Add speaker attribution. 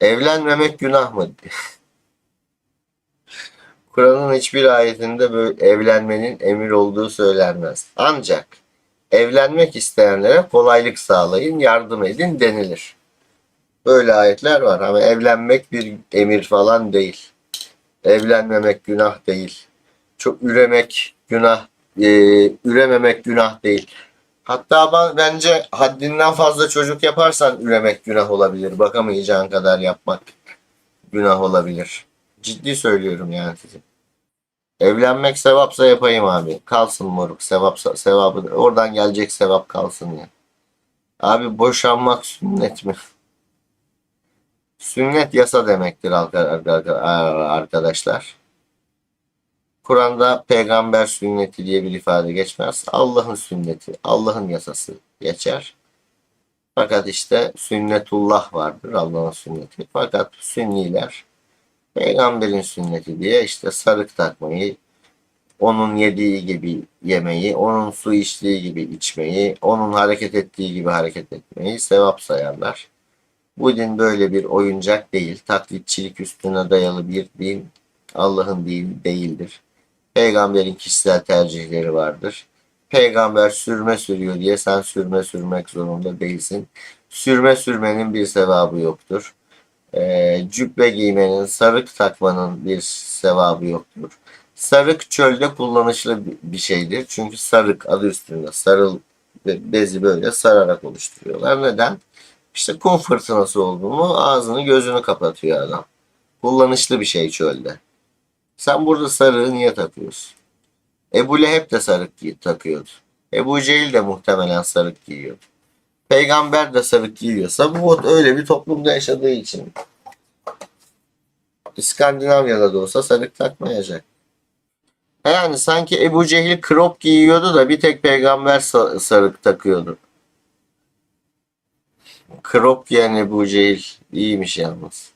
Speaker 1: Evlenmemek günah mı? Kur'an'ın hiçbir ayetinde böyle evlenmenin emir olduğu söylenmez. Ancak evlenmek isteyenlere kolaylık sağlayın, yardım edin denilir. Böyle ayetler var ama evlenmek bir emir falan değil. Evlenmemek günah değil. Çok üremek günah, e, ürememek günah değil. Hatta ben, bence haddinden fazla çocuk yaparsan üremek günah olabilir. Bakamayacağın kadar yapmak günah olabilir. Ciddi söylüyorum yani size. Evlenmek sevapsa yapayım abi. Kalsın moruk. Sevapsa, sevabı, oradan gelecek sevap kalsın ya. Abi boşanmak sünnet mi? Sünnet yasa demektir arkadaşlar. Kur'an'da peygamber sünneti diye bir ifade geçmez. Allah'ın sünneti, Allah'ın yasası geçer. Fakat işte sünnetullah vardır Allah'ın sünneti. Fakat sünniler peygamberin sünneti diye işte sarık takmayı, onun yediği gibi yemeyi, onun su içtiği gibi içmeyi, onun hareket ettiği gibi hareket etmeyi sevap sayarlar. Bu din böyle bir oyuncak değil. Taklitçilik üstüne dayalı bir din Allah'ın dini değildir. Peygamberin kişisel tercihleri vardır. Peygamber sürme sürüyor diye sen sürme sürmek zorunda değilsin. Sürme sürmenin bir sevabı yoktur. Ee, cübbe giymenin, sarık takmanın bir sevabı yoktur. Sarık çölde kullanışlı bir şeydir. Çünkü sarık adı üstünde sarıl bezi böyle sararak oluşturuyorlar. Neden? İşte kum fırtınası oldu mu ağzını gözünü kapatıyor adam. Kullanışlı bir şey çölde. Sen burada sarığı niye takıyorsun? Ebu Leheb de sarık giy- takıyordu. Ebu Cehil de muhtemelen sarık giyiyordu. Peygamber de sarık giyiyorsa bu öyle bir toplumda yaşadığı için. İskandinavya'da da olsa sarık takmayacak. Yani sanki Ebu Cehil crop giyiyordu da bir tek peygamber sa- sarık takıyordu. Crop giyen Ebu Cehil iyiymiş yalnız.